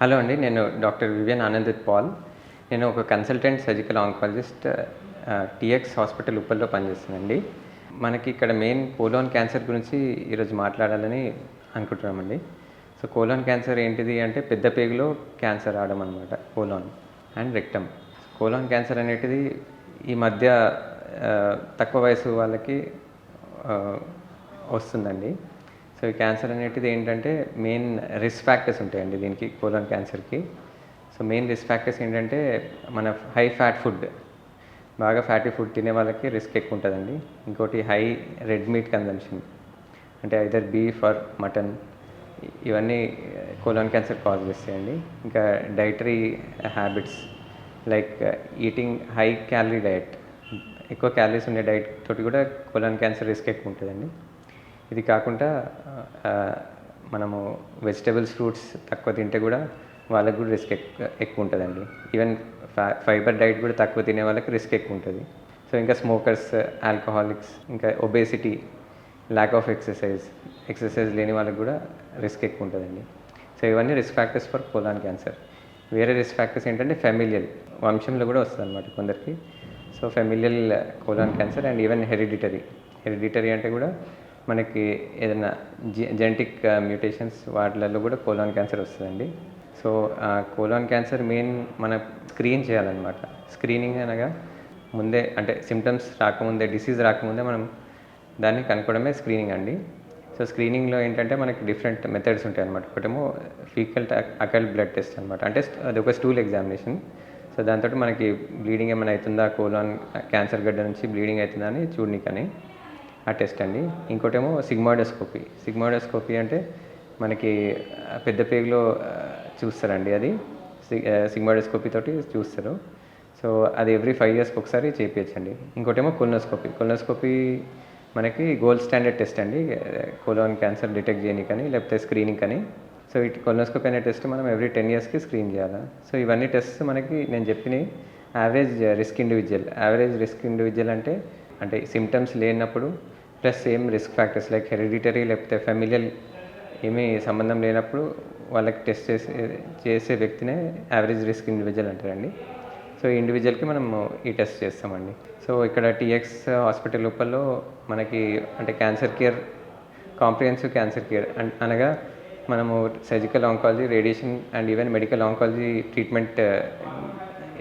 Hello అండి నేను doctor Vivian ఆనందిత్ Paul. నేను ఒక consultant surgical oncologist TX hospital ఉప్పల్లో పనిచేస్తున్నానండి. మనకి ఇక్కడ మెయిన్ కోలోన్ క్యాన్సర్ గురించి ఈరోజు మాట్లాడాలని అనుకుంటున్నామండి. సో కోలోన్ క్యాన్సర్ ఏంటిది అంటే పెద్ద పేగులో క్యాన్సర్ రావడం అనమాట colon and rectum. Colon cancer అనేటిది ఈ మధ్య తక్కువ వయసు వాళ్ళకి వస్తుందండి. సో ఈ క్యాన్సర్ అనేటిది ఏంటంటే మెయిన్ రిస్క్ ఫ్యాక్టర్స్ ఉంటాయండి దీనికి కోలన్ క్యాన్సర్కి. సో మెయిన్ రిస్క్ ఫ్యాక్టర్స్ ఏంటంటే మన హై ఫ్యాట్ ఫుడ్ బాగా ఫ్యాటీ ఫుడ్ తినే వాళ్ళకి రిస్క్ ఎక్కువ ఉంటుందండి. ఇంకోటి హై రెడ్ మీట్ కన్జంప్షన్ అంటే ఐదర్ బీఫ్ ఆర్ మటన్ ఇవన్నీ కోలాన్ క్యాన్సర్ కాజ్ చేస్తాయండి. ఇంకా dietary habits like eating high calorie diet ఎక్కువ క్యాలరీస్ ఉండే డైట్ తోటి కూడా కోలాన్ క్యాన్సర్ రిస్క్ ఎక్కువ ఉంటుందండి. ఇది కాకుండా మనము వెజిటబుల్స్ ఫ్రూట్స్ తక్కువ తింటే కూడా వాళ్ళకి కూడా రిస్క్ ఎక్కువ ఎక్కువ ఉంటుందండి. ఈవెన్ ఫైబర్ డైట్ కూడా తక్కువ తినే వాళ్ళకి రిస్క్ ఎక్కువ ఉంటుంది. సో ఇంకా స్మోకర్స్ ఆల్కహాలిక్స్ ఇంకా obesity lack of exercise exercise లేని వాళ్ళకి కూడా రిస్క్ ఎక్కువ ఉంటుందండి. సో ఇవన్నీ risk factors for colon cancer వేరే రిస్క్ ఫ్యాక్టర్స్ ఏంటంటే ఫెమిలియల్ వంశంలో కూడా వస్తుంది అనమాట కొందరికి. So familial colon cancer and even hereditary hereditary అంటే కూడా మనకి ఏదైనా జెనటిక్ మ్యూటేషన్స్ వాటిలలో కూడా కోలాన్ క్యాన్సర్ వస్తుందండి. సో కోలాన్ క్యాన్సర్ మెయిన్ మన స్క్రీన్ చేయాలన్నమాట. స్క్రీనింగ్ అనగా ముందే అంటే సిమ్టమ్స్ రాకముందే డిసీజ్ రాకముందే మనం దాన్ని కనుక్కోవడమే స్క్రీనింగ్ అండి. సో స్క్రీనింగ్లో ఏంటంటే మనకి డిఫరెంట్ మెథడ్స్ ఉంటాయి అనమాట ఒకటేమో ఫీకల్ అకల్ బ్లడ్ టెస్ట్ అనమాట అంటే అది ఒక స్టూల్ ఎగ్జామినేషన్. సో దాంతో మనకి బ్లీడింగ్ ఏమైనా అవుతుందా? కోలాన్ క్యాన్సర్ గడ్డ నుంచి బ్లీడింగ్ అవుతుందా అని చూడనికని. ఆ టెస్ట్ అండి. ఇంకోటేమో సిగ్మాడోస్కోపీ. సిగ్మాడోస్కోపీ అంటే మనకి పెద్ద పేగులో చూస్తారండి అది. సిగ్మాడోస్కోపీ తోటి చూస్తారు. సో అది ఎవ్రీ ఫైవ్ ఇయర్స్కి ఒకసారి చేయించండి ఇంకోటేమో కొలనోస్కోపీ. కొలనోస్కోపీ మనకి గోల్డ్ స్టాండర్డ్ టెస్ట్ అండి. కోలోన్ క్యాన్సర్ డిటెక్ట్ చేయనీకని లేకపోతే స్క్రీనింగ్ అని సో ఇటు కొలనోస్కోపీ అనే టెస్ట్ మనం ఎవ్రీ టెన్ ఇయర్స్కి స్క్రీన్ చేయాలి? సో ఇవన్నీ టెస్ట్ మనకి నేను చెప్పినవి average risk individual average risk individual అంటే అంటే సిమ్టమ్స్ లేనప్పుడు plus same risk factors like hereditary లేకపోతే ఫెమిలియల్ ఏమీ సంబంధం లేనప్పుడు వాళ్ళకి టెస్ట్ చేసే చేసే వ్యక్తినే యావరేజ్ రిస్క్ ఇండివిజువల్ అంటారండి. సో ఇండివిజువల్కి మనం ఈ టెస్ట్ చేస్తామండి. సో ఇక్కడ టీఎక్స్ హాస్పిటల్ లోపల్లో మనకి అంటే cancer care comprehensive cancer care and అనగా మనము surgical oncology radiation and even medical oncology treatment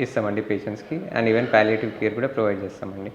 ఇస్తామండి పేషెంట్స్కి. అండ్ ఈవెన్ ప్యాలియేటివ్ కేర్ కూడా ప్రొవైడ్ చేస్తామండి.